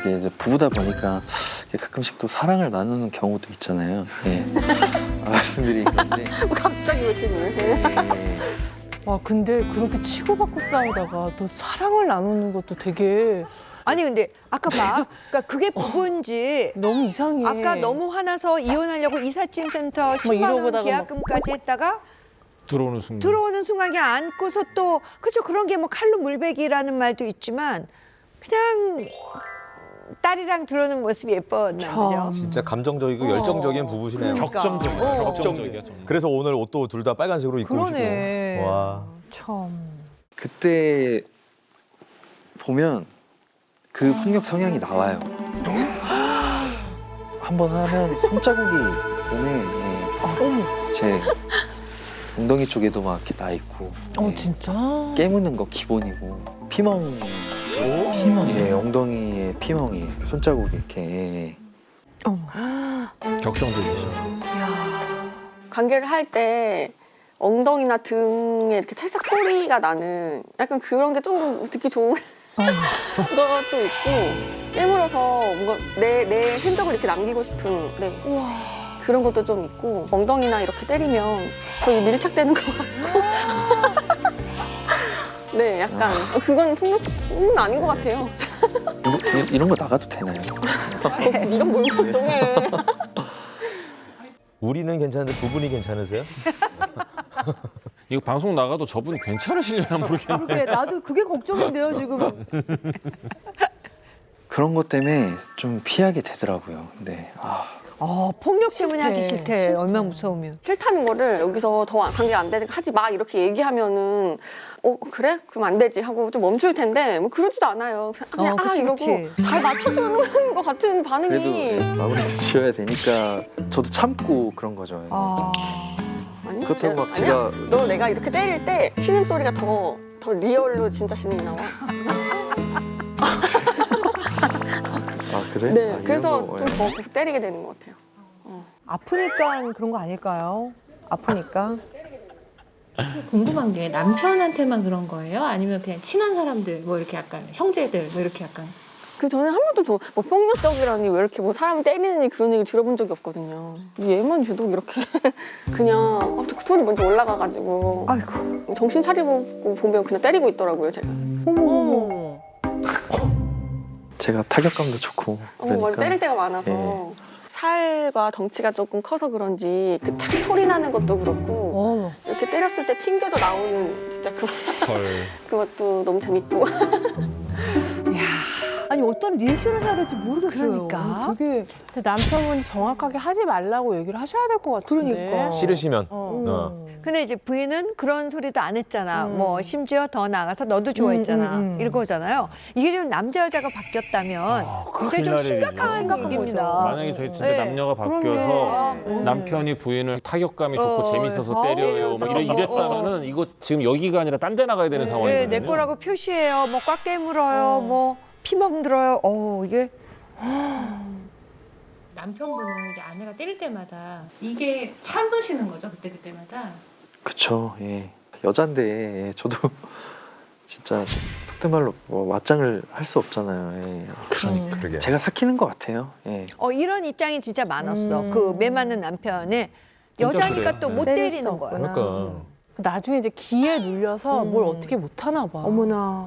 이게 이제 부부다 보니까 가끔씩 또 사랑을 나누는 경우도 있잖아요. 예. 아, 말씀드리기 그런데 갑자기 왜 이렇게 예. 와 근데 그렇게 치고받고 싸우다가 또 사랑을 나누는 것도 되게 아니 근데 아까 봐. 그러니까 그게 부부인지 너무 이상해. 아까 너무 화나서 이혼하려고 이삿짐 센터 10만 원 이러고다가 계약금까지 했다가 들어오는 순간. 들어오는 순간에 안고서 또 그렇죠 그런 게 뭐 칼로 물베기라는 말도 있지만 그냥 딸이랑 들어오는 모습이 예뻤나 보죠. 진짜 감정적이고 열정적인 부부시네요. 그러니까. 격정적이야. 어. 격정적이야. 정말. 그래서 오늘 옷도 둘 다 빨간색으로 입고 그러네. 오시고. 와. 참. 그때 보면 그 폭력 성향이 나와요. 한 번 하면 손자국이 몸에 예, 제 엉덩이 쪽에도 막 이렇게 나 있고 어 예, 진짜? 깨무는 거 기본이고 피멍 피멍 예 엉덩이에 피멍이 손자국이 이렇게 예. 격정적이죠. 관계를 할 때 엉덩이나 등에 이렇게 찰싹 소리가 나는 약간 그런 게좀 듣기 좋은 것도 있고 깨물어서 뭔가 내, 내 흔적을 이렇게 남기고 싶은 네. 그런 것도 좀 있고 엉덩이나 이렇게 때리면 거의 밀착되는 것 같고 네 약간 그건 폭력은 아닌 것 같아요 이거, 이- 이런 거 나가도 되나요? 네가 뭘 걱정해 우리는 괜찮은데 두 분이 괜찮으세요? 이거 방송 나가도 저분 괜찮으시려나 모르겠네. 그러게 나도 그게 걱정인데요 지금. 그런 것 때문에 좀 피하게 되더라고요. 근데 아 어, 폭력 때문에 하기 싫대. 얼마나 무서우면. 싫다는 거를 여기서 더 관계 안 되니까 하지 마 이렇게 얘기하면은 어 그래 그럼 안 되지 하고 좀 멈출 텐데 뭐 그러지도 않아요 그냥 어, 아 그치, 이러고 그치. 잘 맞춰주는 것 같은 그래도 반응이 네, 마무리도 지어야 되니까 저도 참고 그런 거죠. 아. 아니, 그렇다고 막 아니야. 제가 너 내가 이렇게 때릴 때 신음 소리가 더 더 리얼로 진짜 신음이 나와. 아 그래? 네, 아, 이런 그래서 거, 좀 예. 더 계속 때리게 되는 것 같아요. 아프니까 그런 거 아닐까요? 아프니까. 궁금한 게 남편한테만 그런 거예요? 아니면 그냥 친한 사람들, 뭐 이렇게 약간 형제들, 뭐 이렇게 약간 그 전에 한 번도 더뭐 폭력적이라니 왜 이렇게 뭐 사람 때리느니 그런 얘기 들어본 적이 없거든요. 근데 얘만 유독 이렇게 그냥 어, 그 소리 먼저 올라가가지고 아이고. 정신 차리고 보면 그냥 때리고 있더라고요 제가. 어머. 제가 타격감도 좋고 어, 막 그러니까 때릴 때가 많아서 살과 덩치가 조금 커서 그런지 그 착 소리 나는 것도 그렇고 어머. 이렇게 때렸을 때 튕겨져 나오는 진짜 그 헐. 그것도 너무 재밌고 아니 어떤 리액션을 해야 될지 모르겠어요. 그러니까. 되게 근데 남편분이 정확하게 하지 말라고 얘기를 하셔야 될 것 같은데. 그러니까. 싫으시면. 어. 어. 근데 이제 부인은 그런 소리도 안 했잖아. 음. 뭐 심지어 더 나아가서 너도 좋아했잖아. 음, 음, 음. 이거잖아요. 이게 좀 남자 여자가 바뀌었다면 굉장히 좀 심각한 일이죠. 심각한 얘기입니다. 거죠. 만약에 저희 진짜 네. 남녀가 바뀌어서 그러게. 음. 남편이 부인을 타격감이 좋고 어, 재밌어서 어, 때려요. 뭐 이래, 어, 이랬다면은 이거 지금 여기가 아니라 딴 데 나가야 되는 네, 상황이거든요. 내 거라고 표시해요. 뭐 꽉 깨물어요. 어. 뭐 피멍 들어요. 어 이게 남편분은 이제 아내가 때릴 때마다 이게 참으시는 거죠, 그때 그때마다. 그쵸. 예. 여잔데 예, 저도 진짜 속된 말로 뭐 맞짱을 할 수 없잖아요. 예. 그러니까. 그러게. 제가 삭히는 것 같아요. 예. 어 이런 입장이 진짜 많았어. 음. 그 매 맞는 남편에 여자니까 그래요. 또 못 네. 때리는 거야. 그러니까. 나중에 이제 기에 눌려서 음. 뭘 어떻게 못 하나 봐. 어머나.